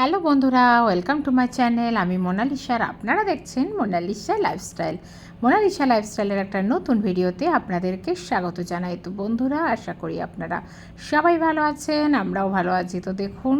Hello বন্ধুরা welcome to my channel আমি মোনালিসার আপনারা দেখছেন মোনালিসা লাইফস্টাইল মোনালিসা লাইফস্টাইলের একটা নতুন ভিডিওতে আপনাদেরকে স্বাগত জানাই। তো বন্ধুরা, আশা করি আপনারা সবাই ভালো আছেন, আমরাও ভালো আছি। তো দেখুন,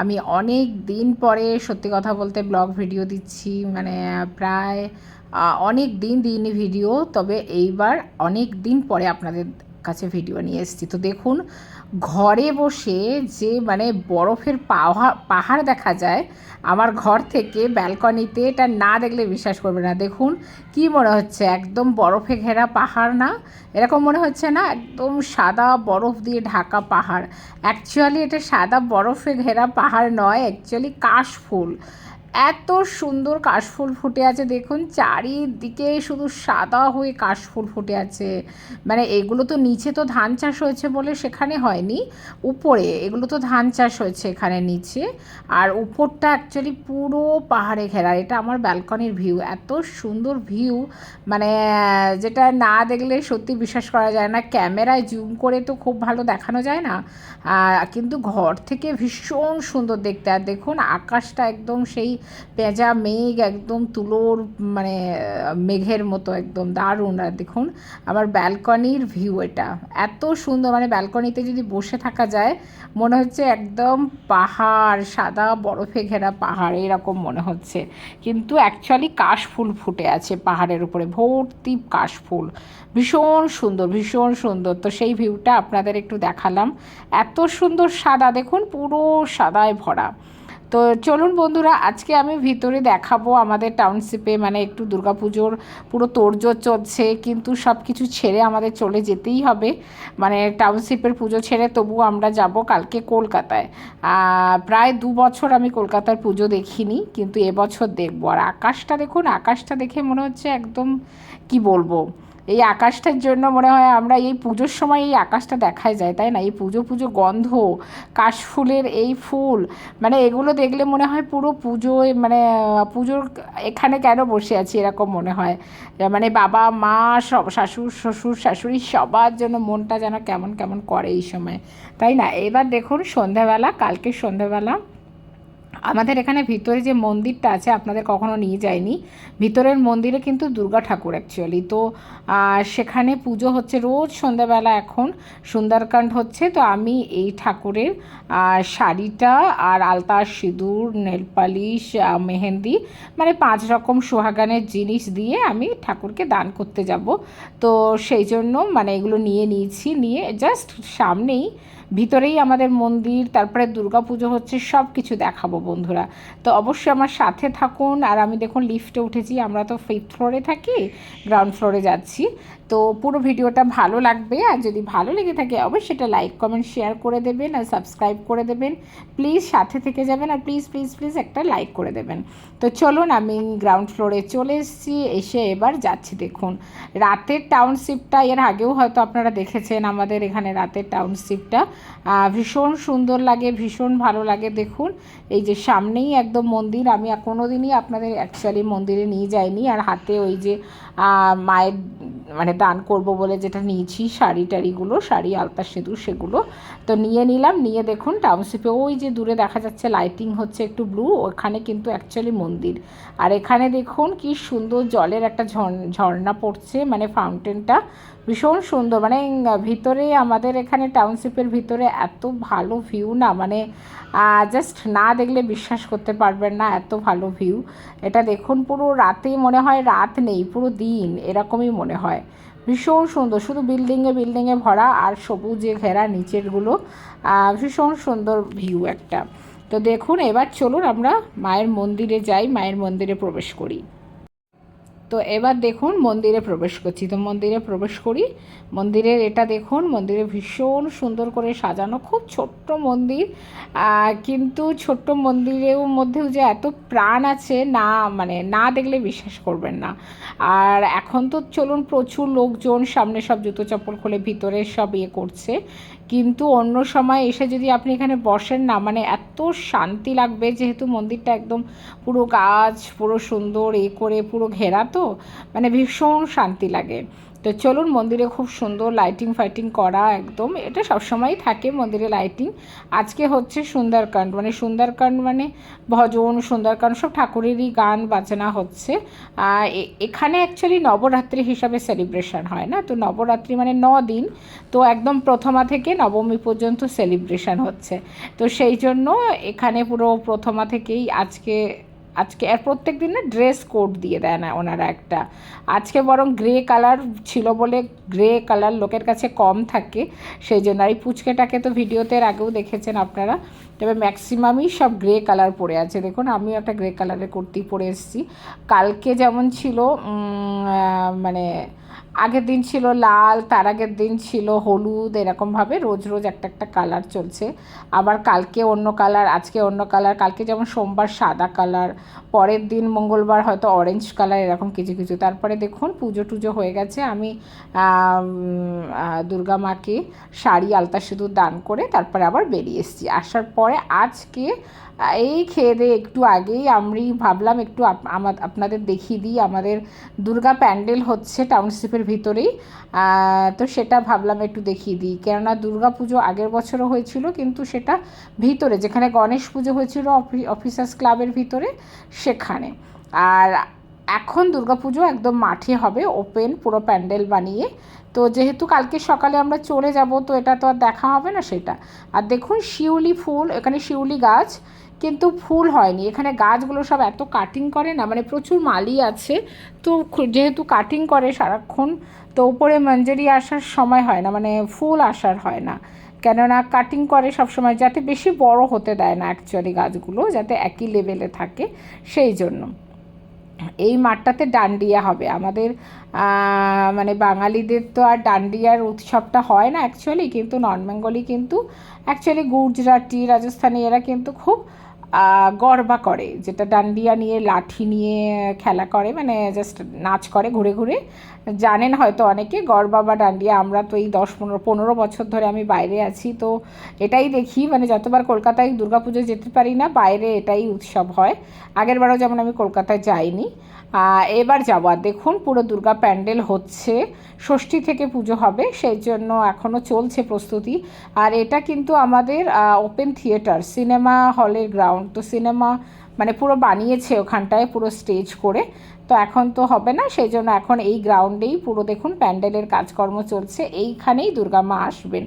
আমি অনেক দিন পরে সত্যি কথা বলতে ব্লগ ভিডিও দিচ্ছি। মানে প্রায় অনেক দিন দিইনি ভিডিও তবে এইবার অনেক দিন পরে আপনাদের কাছে ভিডিও নিয়ে এসেছি। তো দেখুন, ঘরে বসে যে মানে বরফের পাহাড় পাহাড় দেখা যায়, আমার ঘর থেকে ব্যালকনিতে এটা না দেখলে বিশ্বাস করবে না। দেখুন, কি মনে হচ্ছে? একদম বরফে ঘেরা পাহাড় না? এরকম মনে হচ্ছে না? একদম সাদা বরফ দিয়ে ঢাকা পাহাড়। অ্যাকচুয়ালি এটা সাদা বরফে ঘেরা পাহাড় নয় অ্যাকচুয়ালি কাশফুল এত সুন্দর কাশফুল ফুটে আছে। দেখুন, চারিদিকে শুধু সাদা হয়ে কাশফুল ফুটে আছে। মানে এগুলো তো নিচে তো ধান চাষ হয়েছে বলে সেখানে হয়নি, উপরে এগুলো তো ধান চাষ হয়েছে এখানে নিচে। আর উপরটা অ্যাকচুয়ালি পুরো পাহাড়ে ঘেরা, এটা আমার ব্যালকনির ভিউ এত সুন্দর ভিউ মানে যেটা না দেখলে সত্যি বিশ্বাস করা যায় না। ক্যামেরায় জুম করে তো খুব ভালো দেখানো যায় না। কিন্তু ঘর থেকে ভীষণ সুন্দর দেখতে। আর দেখুন, আকাশটা একদম সেই পেঁজা, মেঘ একদম তুলোর মানে মেঘের মতো একদম দারুণ। আর দেখুন, আমার ব্যালকনির ভিউ এটা। এত সুন্দর মানে ব্যালকনিতে যদি বসে থাকা যায়, মনে হচ্ছে একদম পাহাড়, সাদা বরফে ঘেরা পাহাড়, এরকম মনে হচ্ছে। কিন্তু অ্যাকচুয়ালি কাশফুল ফুটে আছে পাহাড়ের উপরে, ভর্তি কাশফুল। ভীষণ সুন্দর ভীষণ সুন্দর। তো সেই ভিউটা আপনাদের একটু দেখালাম। এত সুন্দর সাদা, দেখুন পুরো সাদায় ভরা। তো চলুন বন্ধুরা, আজকে আমি ভিতরে দেখাবো আমাদের টাউনশিপে মানে একটু দুর্গাপুজোর পুরো তোড়জোড় চলছে, কিন্তু সব কিছু ছেড়ে আমাদের চলে যেতেই হবে। মানে টাউনশিপের পুজো ছেড়ে তবু আমরা যাব কালকে কলকাতায়। প্রায় দু বছর আমি কলকাতার পুজো দেখিনি, কিন্তু এবছর দেখব। আর আকাশটা দেখুন, আকাশটা দেখে মনে হচ্ছে একদম, কি বলব? এই আকাশটার জন্য মনে হয় আমরা এই পুজোর সময় এই আকাশটা দেখাই যায়, তাই না? এই পুজো পুজো গন্ধ, কাশফুলের এই ফুল মানে এগুলো দেখলে মনে হয় পুরো পুজোয় মানে পুজোর এখানে কেন বসে আছি এরকম মনে হয়? মানে বাবা, মা, সব, শাশুড়, শ্বশুর, শাশুড়ি সবার জন্য মনটা যেন কেমন কেমন করে এই সময়, তাই না? এবার দেখুন সন্ধ্যাবেলা, কালকে সন্ধ্যাবেলা আমাদের এখানে ভিতরে যে মন্দিরটা আছে, আপনাদের কখনো নিয়ে যায়নি ভিতরের মন্দিরে কিন্তু দুর্গা ঠাকুর অ্যাকচুয়ালি তো সেখানে পুজো হচ্ছে রোজ সন্ধ্যাবেলা এখন। সুন্দরকাণ্ড হচ্ছে, তো আমি এই ঠাকুরের শাড়িটা আর আলতা সিঁদুর নেলপালিশ মেহেন্দি মানে পাঁচ রকম সোহাগানের জিনিস দিয়ে আমি ঠাকুরকে দান করতে যাব। তো সেই জন্য মানে এগুলো নিয়ে নিয়েছি, নিয়ে জাস্ট সামনেই ভিতরেই আমাদের মন্দির, তারপরে দুর্গা পুজো হচ্ছে সব কিছু দেখাবো। বন্ধুরা। তো অবশ্যই আমার সাথে থাকুন। আর আমি দেখুন লিফটে উঠেছি। আমরা তো ফিফথ ফ্লোরে থাকি গ্রাউন্ড ফ্লোরে যাচ্ছি। তো পুরো ভিডিওটা ভালো লাগবে আর যদি ভালো লেগে থাকে অবশ্যই এটা লাইক কমেন্ট শেয়ার করে দেবেন আর সাবস্ক্রাইব করে দেবেন। প্লিজ সাথে থেকে যাবেন আর প্লিজ প্লিজ প্লিজ একটা লাইক করে দেবেন। তো চলুন আমি গ্রাউন্ড ফ্লোরে চলে এসেছি, এসে এবার যাচ্ছি দেখুন। রাতের টাউনশিপটা এর আগেও হয়তো আপনারা দেখেছেন আমাদের এখানে রাতের টাউনশিপটা ভীষণ সুন্দর লাগে, ভীষণ ভালো লাগে দেখুন। এই যে সামনেই একদম মন্দির, আমি কোনো দিনই আপনাদের অ্যাকচুয়ালি মন্দিরে নিয়ে যাইনি। আর হাতে ওই যে মায়ের মানে দান করব বলে যেটা নিয়েছি, শাড়ি টাড়িগুলো, শাড়ি, আলতা সিঁদুর সেগুলো। তো নিয়ে নিলাম, নিয়ে দেখুন টাউনশিপে ওই যে দূরে দেখা যাচ্ছে লাইটিং হচ্ছে একটু ব্লু ওখানে কিন্তু অ্যাকচুয়ালি মন্দির। আর এখানে দেখুন কি সুন্দর জলের একটা ঝর্ণা পড়ছে মানে ফাউন্টেনটা ভীষণ সুন্দর। মানে ভিতরে আমাদের এখানে টাউনশিপের ভিতরে এত ভালো ভিউ না মানে জাস্ট না দেখলে বিশ্বাস করতে পারবেন না, এত ভালো ভিউ এটা দেখুন, পুরো রাতে মনে হয় রাত নেই, পুরো দিন এরকমই মনে হয়। ভীষণ সুন্দর, শুধু বিল্ডিংয়ে বিল্ডিংয়ে ভরা আর সবুজে ঘেরা নিচেরগুলো ভীষণ সুন্দর ভিউ একটা। তো দেখুন, এবার চলুন আমরা মায়ের মন্দিরে যাই, মায়ের মন্দিরে প্রবেশ করি। তো এবার দেখুন মন্দিরে প্রবেশ করছি। তো মন্দিরে প্রবেশ করি। মন্দিরের এটা দেখুন, মন্দিরে ভীষণ সুন্দর করে সাজানো। খুব ছোট্ট মন্দির। কিন্তু ছোট্ট মন্দিরেও মধ্যেও যে এত প্রাণ আছে, না মানে না দেখলে বিশ্বাস করবেন না। আর এখন তো চলুন প্রচুর লোকজন সামনে সব জুতো চপ্পল খুলে ভিতরে সব ইয়ে করছে। কিন্তু অন্য সময় এসে যদি আপনি এখানে বসেন না মানে এত শান্তি লাগবে যেহেতু মন্দিরটা একদম পুরো গাছ, পুরো সুন্দর এ করে পুরো ঘেরা। তো মানে ভীষণ শান্তি লাগে। তো চলুন মন্দিরে খুব সুন্দর লাইটিং ফাইটিং করা একদম। এটা সবসময়ই থাকে মন্দিরে লাইটিং আজকে হচ্ছে সুন্দরকাণ্ড মানে সুন্দরকাণ্ড মানে ভজন, সুন্দরকাণ্ড সব ঠাকুরেরই গান বাজনা হচ্ছে। আর এখানে অ্যাকচুয়ালি নবরাত্রি হিসাবে সেলিব্রেশন হয় না। তো নবরাত্রি মানে ন দিন তো একদম প্রথমা থেকে নবমী পর্যন্ত সেলিব্রেশন হচ্ছে। তো সেই জন্য এখানে পুরো প্রথমা থেকেই আজকে আজকে আর প্রত্যেক দিন না ড্রেস কোড দিয়ে দেয় না ওনারা একটা। আজকে বরং গ্রে কালার ছিল বলে গ্রে কালার লোকের কাছে কম থাকে, সেই জন্য আর এই পুচকেটাকে তো ভিডিওতে আগেও দেখেছেন আপনারা। তবে ম্যাক্সিমামই সব গ্রে কালার পরে আছে। দেখুন, আমিও একটা গ্রে কালারের কুর্তি পরে এসেছি। কালকে যেমন ছিল মানে আগের দিন ছিল লাল, তার আগের দিন ছিল হলুদ এরকমভাবে রোজ রোজ একটা একটা কালার চলছে। আবার কালকে অন্য কালার আজকে অন্য কালার কালকে যেমন সোমবার সাদা কালার পরের দিন মঙ্গলবার হয়তো অরেঞ্জ কালার এরকম কিছু কিছু। তারপরে দেখুন, পুজো টুজো হয়ে গেছে। আমি দুর্গা মাকে শাড়ি আলতা সিঁদুর দান করে তারপরে আবার বেরিয়ে এসেছি। আসার পরে আজকে এই খেয়ে দিয়ে একটু আগেই আমি ভাবলাম একটু আপনাদের দেখিয়ে দিই, আমাদের দুর্গা প্যান্ডেল হচ্ছে টাউনশিপের ভিতরেই। তো সেটা ভাবলাম একটু দেখিয়ে দিই। কেননা দুর্গা পুজো আগের বছরও হয়েছিল, কিন্তু সেটা ভিতরে, যেখানে গণেশ পুজো হয়েছিল অফিসার্স ক্লাবের ভিতরে, সেখানে। আর এখন দুর্গাপুজো একদম মাঠে হবে ওপেন পুরো প্যান্ডেল বানিয়ে। তো যেহেতু কালকে সকালে আমরা চলে যাব, তো এটা তো আর দেখা হবে না সেটা। আর দেখুন শিউলি ফুল, এখানে শিউলি গাছ, কিন্তু ফুল হয়নি। এখানে গাছগুলো সব এত কাটিং করে না মানে প্রচুর মালি আছে। তো যেহেতু কাটিং করে সারাক্ষণ, তো উপরে মঞ্জুরি আসার সময় হয় না মানে ফুল আসার হয় না। কেননা কাটিং করে সবসময় যাতে বেশি বড় হতে দেয় না অ্যাকচুয়ালি গাছগুলো, যাতে একই লেভেলে থাকে, সেই জন্য। এই মাঠটাতে ডান্ডিয়া হবে। আমাদের মানে বাঙালিদের তো আর ডান্ডিয়ার উৎসবটা হয় না অ্যাকচুয়ালি কিন্তু নন বেঙ্গলি কিন্তু অ্যাকচুয়ালি গুজরাটি, রাজস্থানি এরা কিন্তু খুব গর্বা করে। যেটা ডান্ডিয়া নিয়ে, লাঠি নিয়ে খেলা করে মানে জাস্ট নাচ করে ঘুরে ঘুরে। জানেন হয়তো অনেকে, গড় বাবা ডান্ডিয়া, আমরা তো এই দশ পনেরো পনেরো বছর ধরে আমি বাইরে আছি, তো এটাই দেখি মানে যতবার কলকাতায় দুর্গাপুজো যেতে পারি না, বাইরে এটাই উৎসব হয়। আগের বারও যেমন আমি কলকাতায় যাইনি এবার যাব। আর দেখুন, পুরো দুর্গা প্যান্ডেল হচ্ছে। ষষ্ঠী থেকে পুজো হবে, সেই জন্য এখনও চলছে প্রস্তুতি। আর এটা কিন্তু আমাদের ওপেন থিয়েটার সিনেমা হলের গ্রাউন্ড তো সিনেমা মানে পুরো বানিয়েছে ওখানটায়, পুরো স্টেজ করে। তো এখন তো হবে না, সেই জন্য এখন এই গ্রাউন্ডেই পুরো দেখুন, প্যান্ডেলের কাজকর্ম চলছে। এইখানেই দুর্গা মা আসবেন।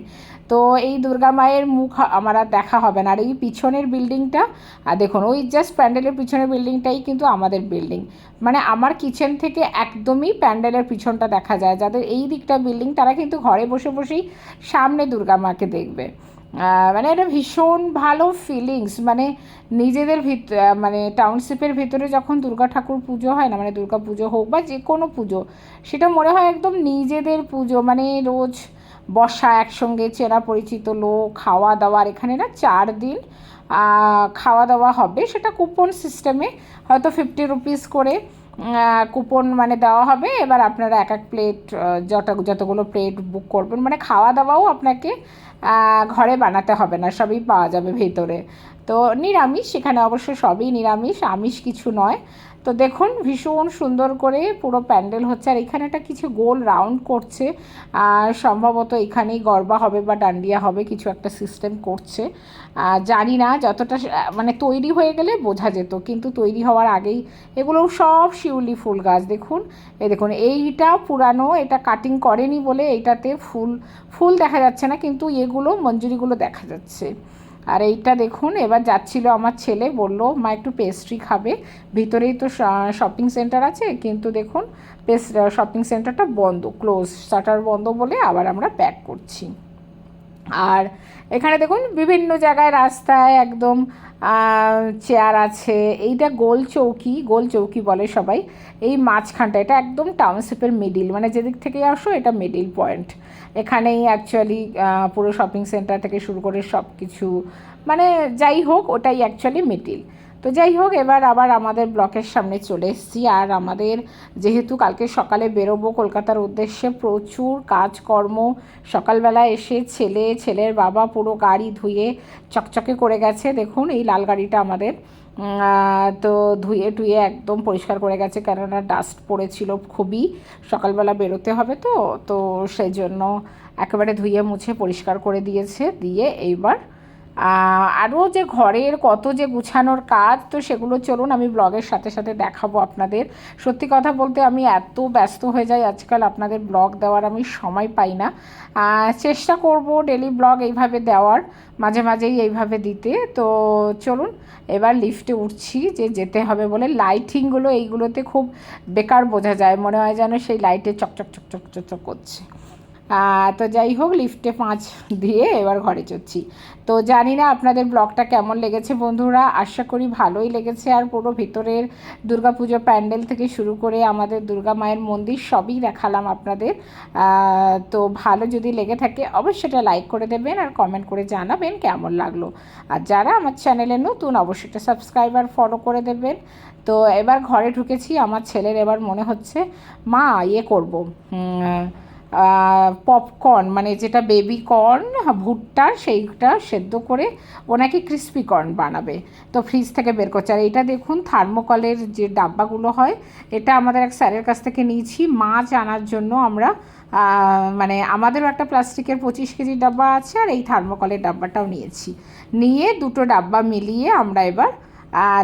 তো এই দুর্গা মায়ের মুখ আমার আর দেখা হবে না। আর এই পিছনের বিল্ডিংটা, আর দেখুন, ওই জাস্ট প্যান্ডেলের পিছনের বিল্ডিংটাই কিন্তু আমাদের বিল্ডিং। মানে আমার কিচেন থেকে একদমই প্যান্ডেলের পিছনটা দেখা যায়। যাদের এই দিকটা বিল্ডিং, তারা কিন্তু ঘরে বসে বসেই সামনে দুর্গা মাকে দেখবে। মানে এটা ভীষণ ভালো ফিলিংস মানে নিজেদের ভিত মানে টাউনশিপের ভিতরে যখন দুর্গা ঠাকুর পুজো হয় না মানে দুর্গা পুজো হোক বা যে কোনো পুজো, সেটা মনে হয় একদম নিজেদের পুজো। মানে রোজ বসা, একসঙ্গে চেনা পরিচিত লোক খাওয়া দাওয়ার এখানে না চার দিন খাওয়া দাওয়া হবে। সেটা কুপন সিস্টেমে হয়তো ফিফটি রুপিস করে কুপন মানে দেওয়া হবে। এবার আপনারা এক এক প্লেট যত, যতগুলো প্লেট বুক করবেন মানে খাওয়া দাওয়াও আপনাকে ঘরে বানাতে হবে না, সবই পাওয়া যাবে ভেতরে। তো নিরামিষ সেখানে অবশ্য সবই নিরামিষ, আমিষ কিছু নয়। তো দেখুন, ভীষণ সুন্দর করে পুরো প্যান্ডেল হচ্ছে, আর এখানে একটা কিছু গোল রাউন্ড করছে। আর সম্ভবত এখানেই গরবা হবে বা ডান্ডিয়া হবে, কিছু একটা সিস্টেম করছে। জানি না যতটা মানে তৈরি হয়ে গেলে বোঝা যেত, কিন্তু তৈরি হওয়ার আগেই এগুলো সব শিউলি ফুল গাছ। দেখুন, এই দেখুন, এইটা পুরানো, এটা কাটিং করেনি বলে এইটাতে ফুল ফুল দেখা যাচ্ছে না, কিন্তু এগুলো মঞ্জুরিগুলো দেখা যাচ্ছে। আর এইটা দেখুন, এবার যাচ্ছিল আমার ছেলে, বলল, মা, একটু পেস্ট্রি খাবে। ভিতরেই তো শপিং সেন্টার আছে, কিন্তু দেখুন শপিং সেন্টারটা বন্ধ ক্লোজ শাটার বন্ধ বলে আবার আমরা প্যাক করছি। আর এখানে দেখুন, বিভিন্ন জায়গায় রাস্তায় একদম চেয়ার আছে, এইটা গোল চৌকি গোল চৌকি বলে সবাই। এই মাঝখানটা, এটা একদম টাউনশিপের মিডিল মানে যেদিক থেকে আসো এটা মিডিল পয়েন্ট এখানেই অ্যাকচুয়ালি পুরো শপিং সেন্টার থেকে শুরু করে সব কিছু মানে যাই হোক, ওটাই অ্যাকচুয়ালি মিডিল তো যাই হোক, এবার আবার আমাদের ব্লকের সামনে চলে এসেছি। আর আমাদের যেহেতু কালকে সকালে বেরোবো, কলকাতার উদ্দেশ্যে প্রচুর কাজকর্ম। সকালবেলা এসে ছেলে, ছেলের বাবা পুরো গাড়ি ধুয়ে চকচকে করে গেছে। দেখুন, এই লাল গাড়িটা আমাদের। তো ধুয়ে টুয়ে একদম পরিষ্কার করে গেছে, কেননা ডাস্ট পড়েছিল খুবই। সকালবেলা বেরোতে হবে তো তো সেই জন্য একেবারে ধুয়ে মুছে পরিষ্কার করে দিয়েছে। দিয়ে এইবার আরও যে ঘরের কত যে গুছানোর কাজ, তো সেগুলো চলুন আমি ব্লগের সাথে সাথে দেখাবো আপনাদের। সত্যি কথা বলতে আমি এত ব্যস্ত হয়ে যাই আজকাল, আপনাদের ব্লগ দেওয়ার আমি সময় পাই না। চেষ্টা করব ডেলি ব্লগ এইভাবে দেওয়ার, মাঝে মাঝেই এইভাবে দিতে। তো চলুন, এবার লিফটে উঠছি যে যেতে হবে বলে। লাইটিংগুলো এইগুলোতে খুব বেকার বোঝা যায়, মনে হয় যেন সেই লাইটে চকচক চকচক চকচক করছে। তো যাই হোক লিফটে পাঁচ দিয়ে এবার ঘরে চড়ছি। তো জানি না আপনাদের ব্লগটা কেমন লেগেছে বন্ধুরা, আশা করি ভালোই লেগেছে। আর পুরো ভিতরের দুর্গাপুজো প্যান্ডেল থেকে শুরু করে আমাদের দুর্গা মায়ের মন্দির সবই দেখালাম আপনাদের। তো ভালো যদি লেগে থাকে, অবশ্যই এটা লাইক করে দেবেন আর কমেন্ট করে জানাবেন কেমন লাগল। আর যারা আমার চ্যানেলে নতুন, অবশ্যই একটা সাবস্ক্রাইবার ফলো করে দেবেন। তো এবার ঘরে ঢুকেছি, আমার ছেলের এবার মনে হচ্ছে, মা ইয়ে করব। পপকর্ন মানে যেটা বেবি কর্ন ভুট্টার সেইটা সেদ্ধ করে ওনাকে ক্রিস্পি কর্ন বানাবে। তো ফ্রিজ থেকে বের করছে। আর এটা দেখুন থার্মোকলের যে ডাব্বাগুলো হয়, এটা আমাদের এক স্যারের কাছ থেকে নিয়েছি। মাছ আনার জন্য আমরা মানে আমাদেরও একটা প্লাস্টিকের পঁচিশ কেজি ডাব্বা আছে, আর এই থার্মোকলের ডাব্বাটাও নিয়েছি। নিয়ে দুটো ডাব্বা মিলিয়ে আমরা এবার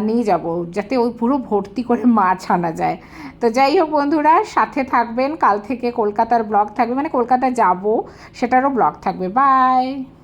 নিয়ে যাব, যাতে ওই পুরো ভর্তি করে মাছ আনা যায়। তো যাই হোক বন্ধুরা, সাথে থাকবেন। কাল থেকে কলকাতার ব্লগ থাকবে। মানে কলকাতা যাব, সেটারও ব্লগ থাকবে। বাই!